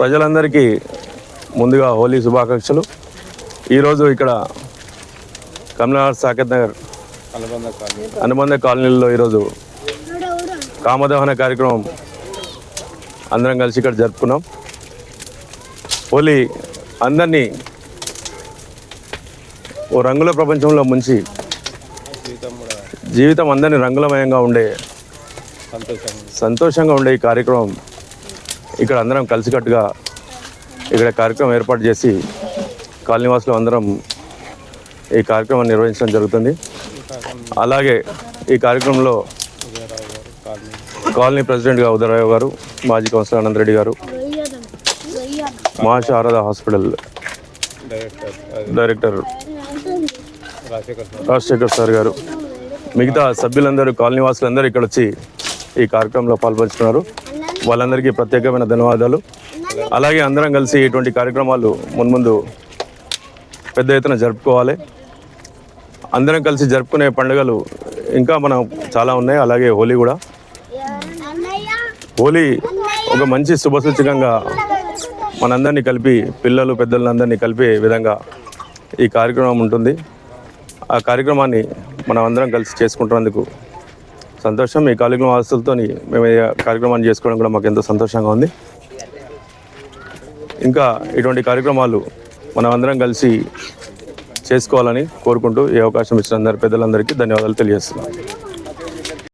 ప్రజలందరికీ ముందుగా హోలీ శుభాకాంక్షలు. ఈరోజు ఇక్కడ కమలనగర్ సాకేత్ నగర్ అనుబంధ కాలనీలో ఈరోజు కామదహన కార్యక్రమం అందరం కలిసి ఇక్కడ జరుపుకున్నాం. హోలీ అందరినీ ఓ రంగుల ప్రపంచంలో ముంచి జీవితం అందరినీ రంగులమయంగా ఉండే సంతోషంగా ఉండే ఈ కార్యక్రమం ఇక్కడ అందరం కలిసికట్టుగా ఇక్కడ కార్యక్రమం ఏర్పాటు చేసి కాలనీవాసులు అందరం ఈ కార్యక్రమాన్ని నిర్వహించడం జరుగుతుంది. అలాగే ఈ కార్యక్రమంలో కాలనీ ప్రెసిడెంట్గా ఉదయరావు గారు మాజీ కౌన్సిలర్ అనంతరెడ్డి గారు మా Sharada hospital director Rajasekhar sir. గారు మిగతా సభ్యులందరూ కాలనీ వాసులందరూ ఇక్కడ వచ్చి ఈ కార్యక్రమంలో పాల్పంచుకున్నారు. వాళ్ళందరికీ ప్రత్యేకమైన ధన్యవాదాలు. అలాగే అందరం కలిసి ఇటువంటి కార్యక్రమాలు మున్ముందు పెద్ద ఎత్తున జరుపుకోవాలి. అందరం కలిసి జరుపుకునే పండుగలు ఇంకా మనం చాలా ఉన్నాయి. అలాగే హోలీ కూడా. హోలీ ఒక మంచి శుభసూచకంగా మనందరినీ కలిపి పిల్లలు పెద్దలందరినీ కలిపే విధంగా ఈ కార్యక్రమం ఉంటుంది. ఆ కార్యక్రమాన్ని మనం అందరం కలిసి చేసుకుంటున్నందుకు సంతోషం. ఈ కార్యక్రమ వాసులతో మేము కార్యక్రమాన్ని చేసుకోవడం కూడా మాకు ఎంతో సంతోషంగా ఉంది. ఇంకా ఇటువంటి కార్యక్రమాలు మనమందరం కలిసి చేసుకోవాలని కోరుకుంటూ ఈ అవకాశం ఇచ్చిన అందరి పెద్దలందరికీ ధన్యవాదాలు తెలియజేస్తున్నాను